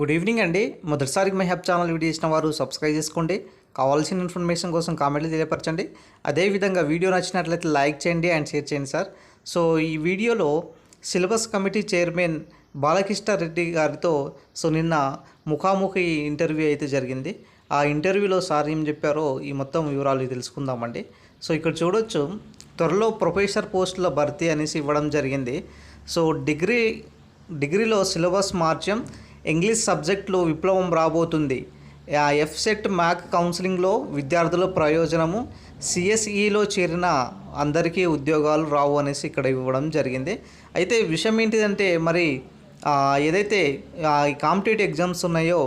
Good evening అండి. మొదటిసారి my హెప్ ఛానల్ వీడియో ఇచ్చిన వారు సబ్స్క్రైబ్ చేసుకోండి. కావాల్సిన ఇన్ఫర్మేషన్ కోసం కామెంట్లు తెలియపరచండి. అదేవిధంగా వీడియో నచ్చినట్లయితే లైక్ చేయండి అండ్ షేర్ చేయండి సార్. సో ఈ వీడియోలో syllabus committee chairman Balakrishna Reddy గారితో సో నిన్న ముఖాముఖి ఇంటర్వ్యూ అయితే జరిగింది. ఆ ఇంటర్వ్యూలో సార్ ఏం చెప్పారో ఈ మొత్తం వివరాలు తెలుసుకుందామండి. సో ఇక్కడ చూడొచ్చు. త్వరలో ప్రొఫెసర్ పోస్టుల భర్తీ అనేసి ఇవ్వడం జరిగింది. సో డిగ్రీ డిగ్రీలో సిలబస్ మార్చం ఇంగ్లీష్ సబ్జెక్టులో విప్లవం రాబోతుంది. ఆ ఎఫ్సెట్ మ్యాక్ కౌన్సిలింగ్లో విద్యార్థుల ప్రయోజనము సిఎస్ఈలో చేరిన అందరికీ ఉద్యోగాలు రావు అనేసి ఇక్కడ ఇవ్వడం జరిగింది. అయితే విషయం ఏంటిదంటే మరి ఏదైతే ఈ కాంపిటేటివ్ ఎగ్జామ్స్ ఉన్నాయో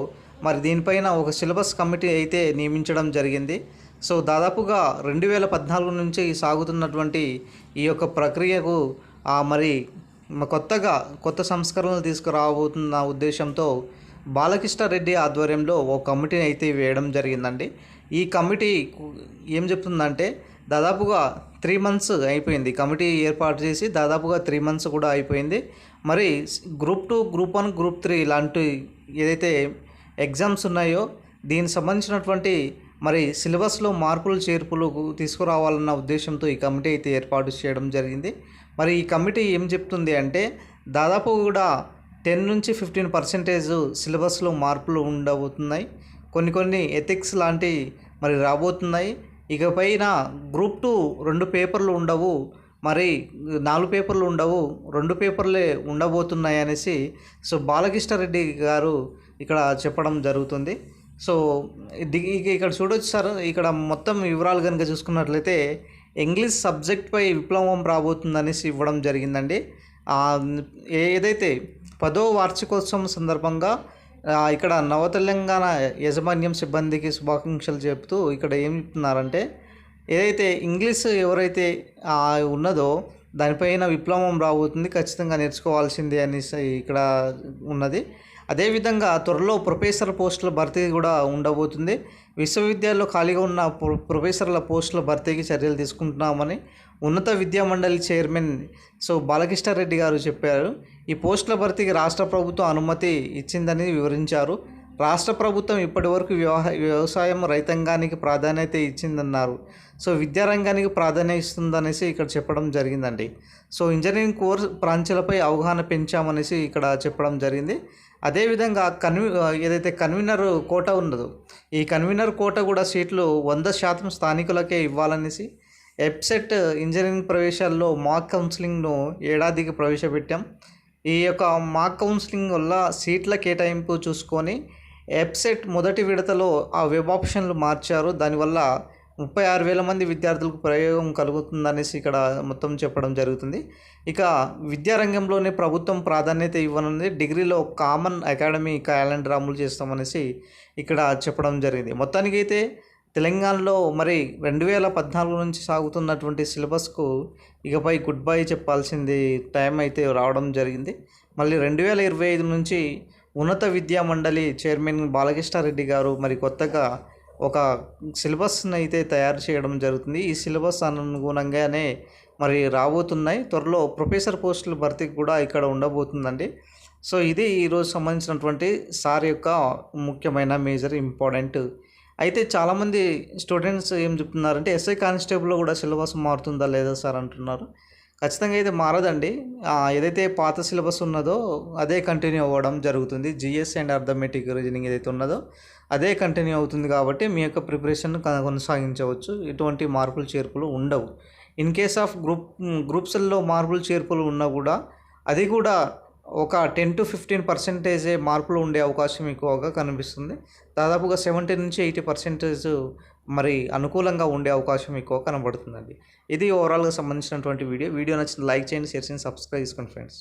మరి దీనిపైన ఒక సిలబస్ కమిటీ అయితే నియమించడం జరిగింది. సో దాదాపుగా రెండు వేల పద్నాలుగు నుంచి సాగుతున్నటువంటి ఈ యొక్క ప్రక్రియకు ఆ, మరి కొత్తగా కొత్త సంస్కరణలు తీసుకురాబోతున్న ఉద్దేశంతో బాలకృష్ణారెడ్డి ఆధ్వర్యంలో ఓ కమిటీని అయితే వేయడం జరిగిందండి. ఈ కమిటీ ఏం చెప్తుందంటే దాదాపుగా త్రీ మంత్స్ అయిపోయింది. కమిటీ ఏర్పాటు చేసి దాదాపుగా త్రీ మంత్స్ కూడా అయిపోయింది. మరి group two group one group three ఇలాంటి ఏదైతే ఎగ్జామ్స్ ఉన్నాయో దీనికి సంబంధించినటువంటి మరి సిలబస్లో మార్పులు చేర్పులు తీసుకురావాలన్న ఉద్దేశంతో ఈ కమిటీ అయితే ఏర్పాటు చేయడం జరిగింది. మరి ఈ కమిటీ ఏం చెప్తుంది అంటే దాదాపు కూడా టెన్ నుంచి ఫిఫ్టీన్ పర్సెంటేజ్ సిలబస్లో మార్పులు ఉండబోతున్నాయి. కొన్ని కొన్ని ఎథిక్స్ లాంటి మరి రాబోతున్నాయి. ఇకపైన గ్రూప్ టూ రెండు పేపర్లు ఉండవు మరి నాలుగు పేపర్లు ఉండవు రెండు పేపర్లే ఉండబోతున్నాయి అనేసి సో బాలకృష్ణారెడ్డి గారు ఇక్కడ చెప్పడం జరుగుతుంది. సో ఇక్కడ చూడొచ్చు సార్. ఇక్కడ మొత్తం వివరాలు కనుక చూసుకున్నట్లయితే ఇంగ్లీష్ సబ్జెక్ట్పై విప్లవం రాబోతుందనేసి ఇవ్వడం జరిగిందండి. ఏదైతే పదో వార్షికోత్సవం సందర్భంగా ఇక్కడ నవ తెలంగాణ యాజమాన్యం సిబ్బందికి శుభాకాంక్షలు చెబుతూ ఇక్కడ ఏం చెప్తున్నారంటే ఏదైతే ఇంగ్లీష్ ఎవరైతే ఉన్నదో దానిపైన విప్లవం రాబోతుంది ఖచ్చితంగా నేర్చుకోవాల్సిందే అనేసి ఇక్కడ ఉన్నది. అదేవిధంగా త్వరలో ప్రొఫెసర్ పోస్టుల భర్తీ కూడా ఉండబోతుంది. విశ్వవిద్యాలయంలో ఖాళీగా ఉన్న ప్రొ- ప్రొఫెసర్ల పోస్టుల భర్తీకి చర్యలు తీసుకుంటున్నామని ఉన్నత విద్యా మండలి చైర్మన్ సో బాలకృష్ణారెడ్డి గారు చెప్పారు. ఈ పోస్టుల భర్తీకి రాష్ట్ర ప్రభుత్వం అనుమతి ఇచ్చిందని వివరించారు. రాష్ట్ర ప్రభుత్వం ఇప్పటివరకు వ్యవహ వ్యవసాయం రైతాంగానికి ప్రాధాన్యత ఇచ్చిందన్నారు. సో విద్యారంగానికి ప్రాధాన్యత ఇస్తుందనేసి ఇక్కడ చెప్పడం జరిగిందండి. సో ఇంజనీరింగ్ కోర్స్ బ్రాంచీలపై అవగాహన పెంచామనేసి ఇక్కడ చెప్పడం జరిగింది. అదేవిధంగా కన్వీ ఏదైతే కన్వీనర్ కోట ఉన్నదో ఈ కన్వీనర్ కోట కూడా సీట్లు వంద శాతం స్థానికులకే ఇవ్వాలనేసి ఎప్సెట్ ఇంజనీరింగ్ ప్రవేశాల్లో మాక్ కౌన్సిలింగ్ను ఏడాదికి ప్రవేశపెట్టాం. ఈ యొక్క మాక్ కౌన్సిలింగ్ వల్ల సీట్ల కేటాయింపు చూసుకొని ఎప్సెట్ మొదటి విడతలో ఆ వెబ్ ఆప్షన్లు మార్చారు. దానివల్ల ముప్పై ఆరు వేల మంది విద్యార్థులకు ప్రయోగం కలుగుతుందనేసి ఇక్కడ మొత్తం చెప్పడం జరుగుతుంది. ఇక విద్యారంగంలోనే ప్రభుత్వం ప్రాధాన్యత ఇవ్వనుంది. డిగ్రీలో కామన్ అకాడమీ క్యాలెండర్ అమలు చేస్తామనేసి ఇక్కడ చెప్పడం జరిగింది. మొత్తానికైతే తెలంగాణలో మరి రెండు వేల పద్నాలుగు నుంచి సాగుతున్నటువంటి సిలబస్కు ఇకపై గుడ్ బై చెప్పాల్సింది టైం అయితే రావడం జరిగింది. మళ్ళీ రెండు వేల ఇరవై ఐదు నుంచి ఉన్నత విద్యా మండలి చైర్మన్ బాలకృష్ణారెడ్డి గారు మరి కొత్తగా ఒక సిలబస్ని అయితే తయారు చేయడం జరుగుతుంది. ఈ సిలబస్ అనుగుణంగానే మరి రాబోతున్నాయి. త్వరలో ప్రొఫెసర్ పోస్టుల భర్తీ కూడా ఇక్కడ ఉండబోతుందండి. సో ఇది ఈరోజు సంబంధించినటువంటి సార్ యొక్క ముఖ్యమైన మేజర్ ఇంపార్టెంట్. అయితే చాలామంది స్టూడెంట్స్ ఏం చెప్తున్నారంటే ఎస్ఐ కానిస్టేబుల్లో కూడా సిలబస్ మారుతుందా లేదా సార్ అంటున్నారు. ఖచ్చితంగా అయితే మారదండి. ఏదైతే పాత సిలబస్ ఉన్నదో అదే కంటిన్యూ అవ్వడం జరుగుతుంది. జిఎస్ అండ్ అర్థమెటిక్ రీజనింగ్ ఏదైతే ఉన్నదో అదే కంటిన్యూ అవుతుంది కాబట్టి మీ యొక్క ప్రిపరేషన్ కొనసాగించవచ్చు. ఎటువంటి మార్పులు చేర్పులు ఉండవు. ఇన్ కేస్ ఆఫ్ గ్రూప్ గ్రూప్స్ల్లో మార్పులు చేర్పులు ఉన్నా కూడా అది కూడా ఒక టెన్ టు ఫిఫ్టీన్ పర్సెంటేజ్ మార్పులు ఉండే అవకాశం ఎక్కువగా కనిపిస్తుంది. దాదాపుగా సెవెంటీ నుంచి ఎయిటీ పర్సెంటేజ్ మరి అనుకూలంగా ఉండే అవకాశం ఎక్కువ కనబడుతుందండి. ఇది ఓవరాల్గా సంబంధించినటువంటి వీడియో. వీడియో నచ్చిన లైక్ చేయండి షేర్ చేయండి సబ్స్క్రైబ్ చేసుకోండి ఫ్రెండ్స్